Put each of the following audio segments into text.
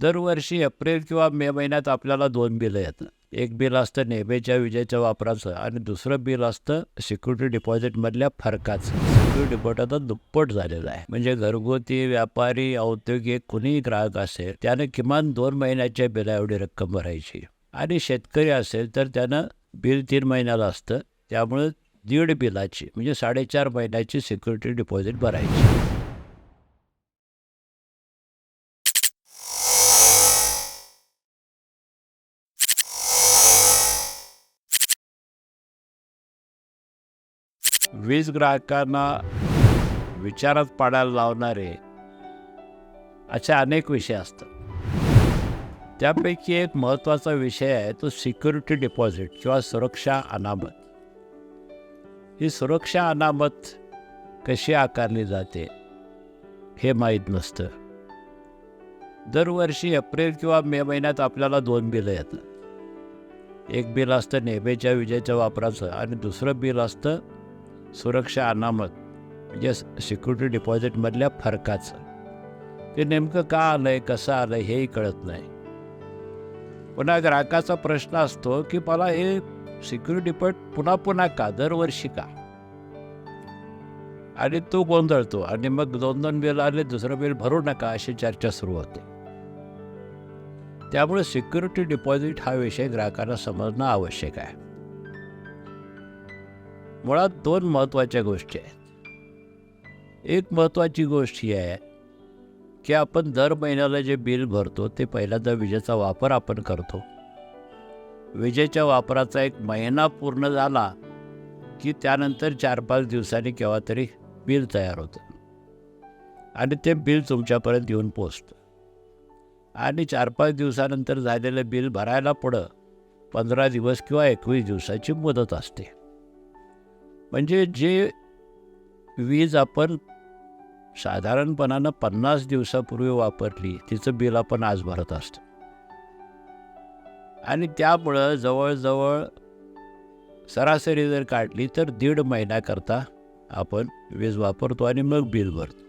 दरवर्षी एप्रिल किंवा मे महिन्यात आपल्याला दोन बिलं येतात. एक बिल असतं नेहमीच्या विजेच्या वापराचं आणि दुसरं बिल असतं सिक्युरिटी डिपॉझिटमधल्या फरकाचं. सिक्युरिटी डिपॉझिट आता दुप्पट झालेलं आहे. म्हणजे घरगुती व्यापारी औद्योगिक कुणीही ग्राहक असेल त्यानं किमान दोन महिन्याच्या बिला एवढी रक्कम भरायची. आणि शेतकरी असेल तर त्यानं बिल तीन महिन्याला असतं. त्यामुळे दीड बिलाची म्हणजे साडेचार महिन्याची सिक्युरिटी डिपॉझिट भरायची. वीज ग्राहकांना विचारात पाडायला लावणारे असे अनेक विषय असतात. त्यापैकी एक महत्त्वाचा विषय आहे तो सिक्युरिटी डिपॉझिट किंवा सुरक्षा अनामत. ही सुरक्षा अनामत कशी आकारली जाते हे माहीत नसतं. दरवर्षी एप्रिल किंवा मे महिन्यात आपल्याला दोन बिलं येतात. एक बिल असतं नेहमीच्या विजेच्या वापराचं आणि दुसरं बिल असतं सुरक्षा अनामत म्हणजे सिक्युरिटी डिपॉझिटमधल्या फरकाचं. ते नेमकं का आलं आहे कसं आलं आहे हेही कळत नाही. पुन्हा ग्राहकाचा प्रश्न असतो की मला हे सिक्युरिटी डिपॉझिट पुन्हा पुन्हा का दरवर्षी का? आणि तो गोंधळतो आणि मग दोन दोन बिल आले दुसरं बिल भरू नका अशी चर्चा सुरू होते. त्यामुळे सिक्युरिटी डिपॉझिट हा विषय ग्राहकांना समजणं आवश्यक आहे. मुळात दोन महत्त्वाच्या गोष्टी आहेत. एक महत्त्वाची गोष्ट ही आहे की आपण दर महिन्याला जे बिल भरतो ते पहिल्यांदा विजेचा वापर आपण करतो. विजेच्या वापराचा एक महिना पूर्ण झाला की त्यानंतर चार पाच दिवसांनी केव्हा तरी बिल तयार होतं. आणि ते बिल तुमच्यापर्यंत येऊन पोचतं आणि चार पाच दिवसानंतर झालेलं बिल भरायला पुढं पंधरा दिवस किंवा एकवीस दिवसाची मुदत असते. म्हणजे जे वीज आपण साधारणपणानं पन्नास दिवसापूर्वी वापरली तिचं बिल आपण आज भरत असतो. आणि त्यामुळं जवळजवळ सरासरी जर काढली तर दीड महिन्याकरता आपण वीज वापरतो आणि मग बिल भरतो.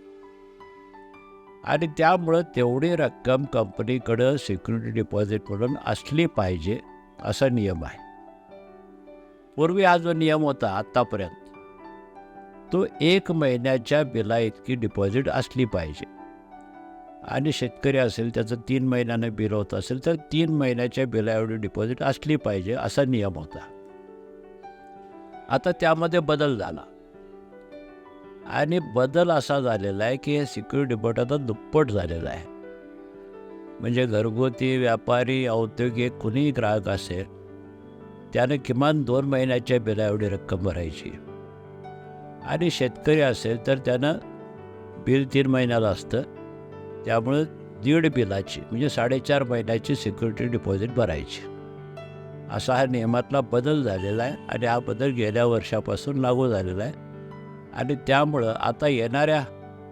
आणि त्यामुळं तेवढी रक्कम कंपनीकडं सिक्युरिटी डिपॉझिट म्हणून असली पाहिजे असा नियम आहे. पूर्वी हा जो नियम होता आत्तापर्यंत तो एक महिन्याच्या बिला इतकी डिपॉझिट असली पाहिजे. आणि शेतकरी असेल त्याचं तीन महिन्यानं बिल होत असेल तर तीन महिन्याच्या बिला एवढी डिपॉझिट असली पाहिजे असा नियम होता. आता त्यामध्ये बदल झाला. आणि बदल असा झालेला आहे की हे सिक्युरिटी डिपॉझिट आता दुप्पट झालेलं आहे. म्हणजे घरगुती व्यापारी औद्योगिक कुणीही ग्राहक असेल त्यानं किमान दोन महिन्याच्या बिला एवढी रक्कम भरायची. आणि शेतकरी असेल तर त्यानं बिल तीन महिन्याला असतं. त्यामुळं दीड बिलाची म्हणजे साडेचार महिन्याची सिक्युरिटी डिपॉझिट भरायची. असा हा नियमातला बदल झालेला आहे आणि हा बदल गेल्या वर्षापासून लागू झालेला आहे. आणि त्यामुळं आता येणाऱ्या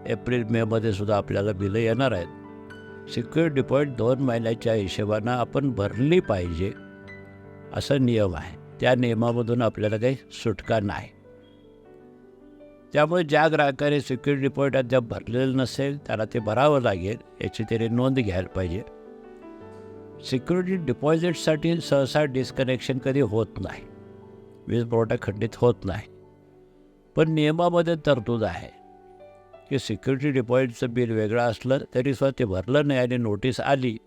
एप्रिल मेमध्ये सुद्धा आपल्याला बिलं येणार आहेत. सिक्युरिटी डिपॉझिट दोन महिन्याच्या हिशोबानं आपण भरली पाहिजे. असा नियम आहे. त्या नियमामधून आपल्याला काही सुटका नाही. त्यामुळे ज्या ग्राहकाने सिक्युरिटी डिपॉझिट अद्याप भरलेलं नसेल त्याला ते भरावं लागेल याची तरी नोंद घ्यायला पाहिजे. सिक्युरिटी डिपॉझिटसाठी सहसा डिस्कनेक्शन कधी होत नाही. वीज पुरवठा खंडित होत नाही. पण नियमामध्ये तरतूद आहे की सिक्युरिटी डिपॉझिटचं बिल वेगळं असलं तरी सुद्धा ते भरलं नाही आणि नोटीस आली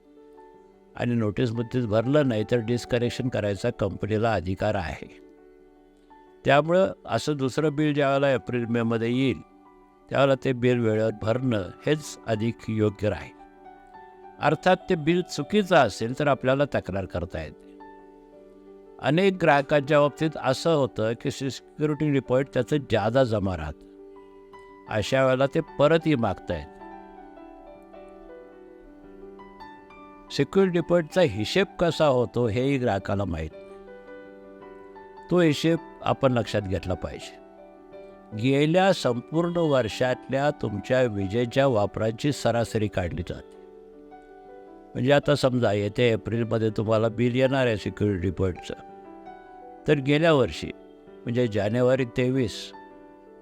आणि नोटीस बुद्धीत भरलं नाही तर डिस्कनेक्शन करायचा कंपनीला अधिकार आहे. त्यामुळं असं दुसरं बिल ज्यावेळेला एप्रिल मेमध्ये येईल त्यावेळेला ते बिल वेळेवर भरणं हेच अधिक योग्य राहील. अर्थात ते बिल चुकीचं असेल तर आपल्याला तक्रार करता येते. अनेक ग्राहकांच्या बाबतीत असं होतं की सिक्युरिटी डिपॉझिट त्याचं जादा जमा राहतं. अशा वेळेला ते परतही मागतायत. सिक्युरिटी डिपॉझिटचा हिशेब कसा होतो हेही ग्राहकाला माहीत तो हिशेब आपण लक्षात घेतला पाहिजे. गेल्या संपूर्ण वर्षातल्या तुमच्या विजेच्या वापराची सरासरी काढली जाते. म्हणजे आता समजा येत्या एप्रिलमध्ये तुम्हाला बिल येणार आहे सिक्युरिटी डिपॉझिटचं तर गेल्या वर्षी म्हणजे जानेवारी तेवीस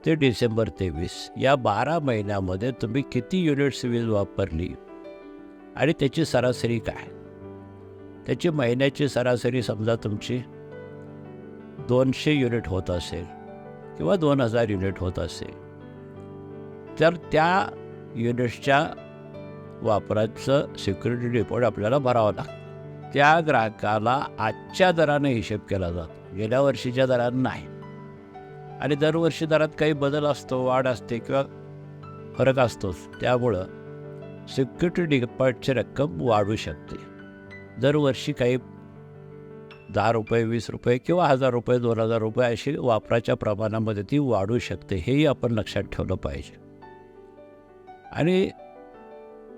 ते डिसेंबर तेवीस या बारा महिन्यामध्ये तुम्ही किती युनिट्स वीज वापरली? आणि त्याची सरासरी काय? त्याची महिन्याची सरासरी समजा तुमची दोनशे युनिट होत असेल किंवा दोन हजार युनिट होत असेल तर त्या युनिट्सच्या वापराचं सिक्युरिटी डिपॉझिट आपल्याला भरावं लागतं. त्या ग्राहकाला आजच्या दराने हिशेब केला जातो. गेल्या वर्षीच्या दरानं नाही. आणि दरवर्षी दरात काही बदल असतो वाढ असते किंवा फरक असतोच. त्यामुळं सिक्युरिटी डिपॉझिटची रक्कम वाढू शकते. दरवर्षी काही दहा रुपये वीस रुपये किंवा हजार रुपये दोन हजार रुपये अशी वापराच्या प्रमाणामध्ये ती वाढू शकते हेही आपण लक्षात ठेवलं पाहिजे. आणि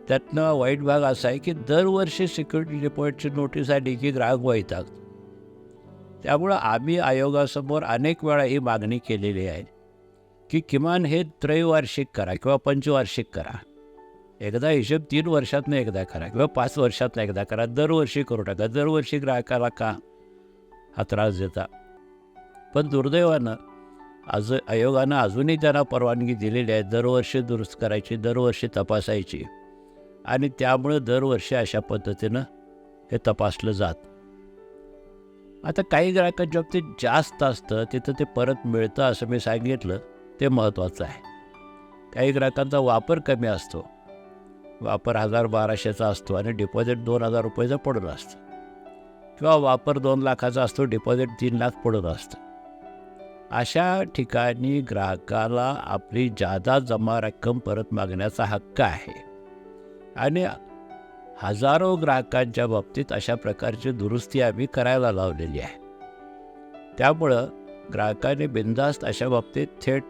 त्यातनं वाईट भाग असा आहे की दरवर्षी सिक्युरिटी डिपॉझिटची नोटीस आली की ग्राहक वैतात त्यामुळं आम्ही आयोगासमोर अनेक वेळा ही मागणी केलेली आहे की किमान हे त्रैवार्षिक करा किंवा पंचवार्षिक करा. एकदा हिशेब तीन वर्षातनं एकदा करा किंवा पाच वर्षातनं एकदा करा. दरवर्षी करू टाका दरवर्षी ग्राहकाला का? हा त्रास देता. पण दुर्दैवानं आज आयोगानं अजूनही त्यांना परवानगी दिलेली आहे. दरवर्षी दुरुस्त करायची दरवर्षी तपासायची. आणि त्यामुळं दरवर्षी अशा पद्धतीनं हे तपासलं जात. आता काही ग्राहकांच्या बाबतीत जास्त असतं तिथं ते परत मिळतं असं मी सांगितलं ते महत्त्वाचं आहे. काही ग्राहकांचा वापर कमी असतो. वापर हजार बाराशेचा असतो आणि डिपॉझिट दोन हजार रुपयाचं पडत असतं. किंवा वापर दोन लाखाचा असतो डिपॉझिट तीन लाख पडत असतं. अशा ठिकाणी ग्राहकाला आपली जादा जमा रक्कम परत मागण्याचा हक्क आहे. आणि हजारो ग्राहकांच्या बाबतीत अशा प्रकारची दुरुस्ती आम्ही करायला लावलेली आहे. त्यामुळं ग्राहकाने बिनधास्त अशा बाबतीत थेट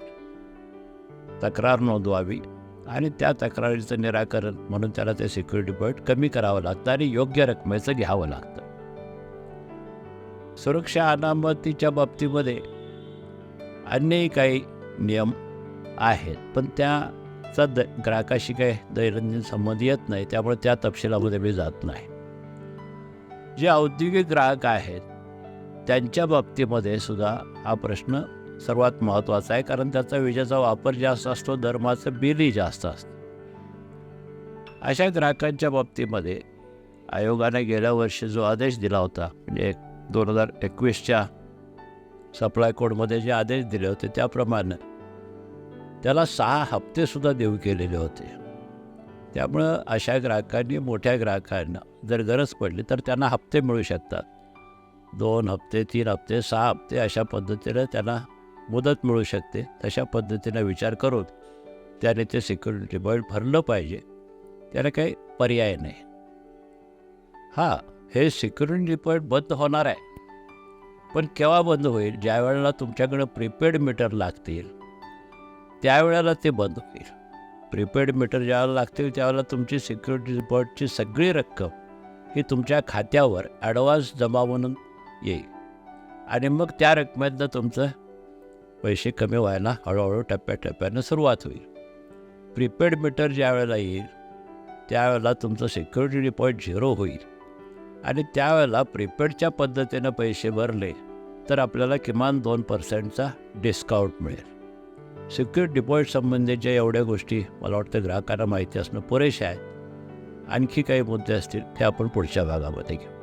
तक्रार नोंदवावी. आणि त्या तक्रारीचं निराकरण म्हणून त्याला ते सिक्युरिटी डिपॉझिट कमी करावं लागतं आणि योग्य रकमेचं घ्यावं लागतं. सुरक्षा अनामतीच्या बाबतीमध्ये अन्यही काही नियम आहेत पण त्याचा द ग्राहकाशी काही दैनंदिन संबंध येत नाही त्यामुळे त्या तपशिलामध्ये मी जात नाही. जे औद्योगिक ग्राहक आहेत त्यांच्या बाबतीमध्ये सुद्धा हा प्रश्न सर्वात महत्त्वाचा आहे कारण त्याचा विजेचा वापर जास्त असतो धर्माचं बिलही जास्त असतं अशा ग्राहकांच्या बाबतीमध्ये आयोगाने गेल्या वर्षी जो आदेश दिला होता म्हणजे दोन हजार एकवीसच्या सप्लाय कोडमध्ये जे आदेश दिले होते त्याप्रमाणे त्याला सहा हप्तेसुद्धा देऊ केलेले होते. त्यामुळं अशा ग्राहकांनी मोठ्या ग्राहकांना जर गरज पडली तर त्यांना हप्ते मिळू शकतात. दोन हप्ते तीन हप्ते सहा हप्ते अशा पद्धतीनं त्यांना मदत मिळू शकते. तशा पद्धतीनं विचार करून त्याने ते सिक्युरिटी डिपॉझिट भरलं पाहिजे. त्याला काही पर्याय नाही. हां हे सिक्युरिटी डिपॉझिट बंद होणार आहे. पण केव्हा बंद होईल? ज्या वेळेला तुमच्याकडं प्रीपेड मीटर लागतील त्यावेळेला ते बंद होईल. प्रीपेड मीटर ज्यावेळेला लागतील त्यावेळेला तुमची सिक्युरिटी डिपॉझिटची सगळी रक्कम ही तुमच्या खात्यावर ॲडव्हान्स जमा म्हणून येईल. आणि मग त्या रकमेतनं तुमचं पैसे कमी व्हायला हळूहळू टप्प्याटप्प्यानं सुरुवात होईल. प्रीपेड मीटर ज्या वेळेला येईल त्यावेळेला तुमचं सिक्युरिटी डिपॉझिट झिरो होईल. आणि त्यावेळेला प्रीपेडच्या पद्धतीनं पैसे भरले तर आपल्याला किमान दोन पर्सेंटचा डिस्काउंट मिळेल. सिक्युरिटी डिपॉझिट संबंधीच्या एवढ्या गोष्टी मला वाटतं ग्राहकांना माहिती असणं पुरेशा आहे आणखी काही मुद्दे असतील ते आपण पुढच्या भागामध्ये घेऊ.